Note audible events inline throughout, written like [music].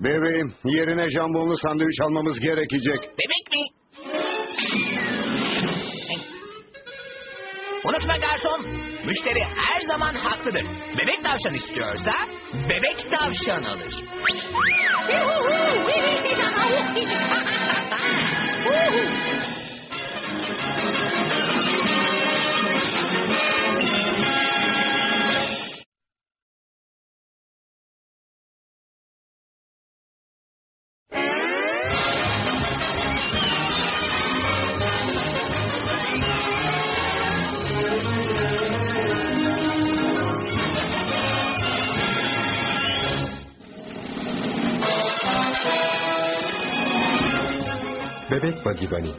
Bebeğim yerine jambonlu sandviç almamız gerekecek. Bebek mi? Unutma garson, müşteri her zaman haklıdır. Bebek tavşan istiyorsa bebek tavşan alır. Bebek Bagi Bani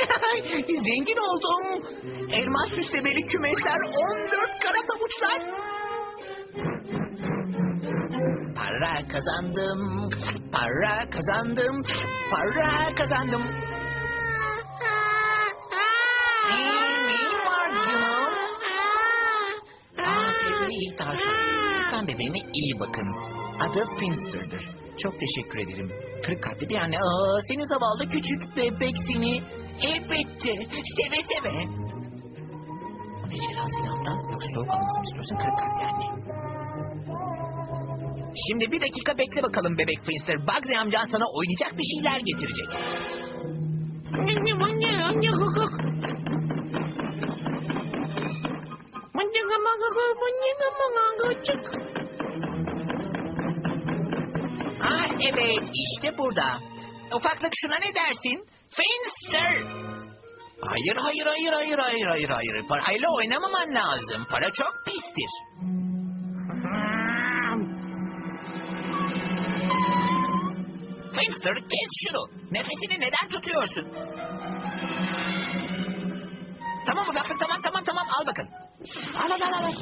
[laughs] Zengin oldum. Elmas süslemeli kümesler, 14 kara tavuçlar. Para kazandım, para kazandım, para kazandım. Neyin var canım? Aa, bebeği tavşan. Lütfen bebeğime iyi bakın. Adı Finster'dır. Çok teşekkür ederim. Kırık kalpli bir anne. Aa, seni zavallı küçük bebek seni. Elbette. Seve seve. O ne cela seni aptal? Yoksa soğuk almasını istiyorsan kırık kalpli anne. Şimdi bir dakika bekle bakalım bebek Finster. Bugsy amcan sana oynayacak bir şeyler getirecek. Ah evet işte burada. Ufaklık şuna ne dersin? Finster! Hayır hayır hayır hayır hayır hayır hayır. Parayla oynamaman lazım. Para çok pistir. Finster kes şunu. Nefesini neden tutuyorsun? Tamam ufaklık tamam tamam tamam al bakın. Al al al al.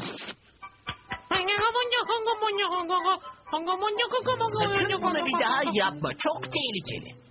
Sakın bunu bir daha yapma. Çok tehlikeli.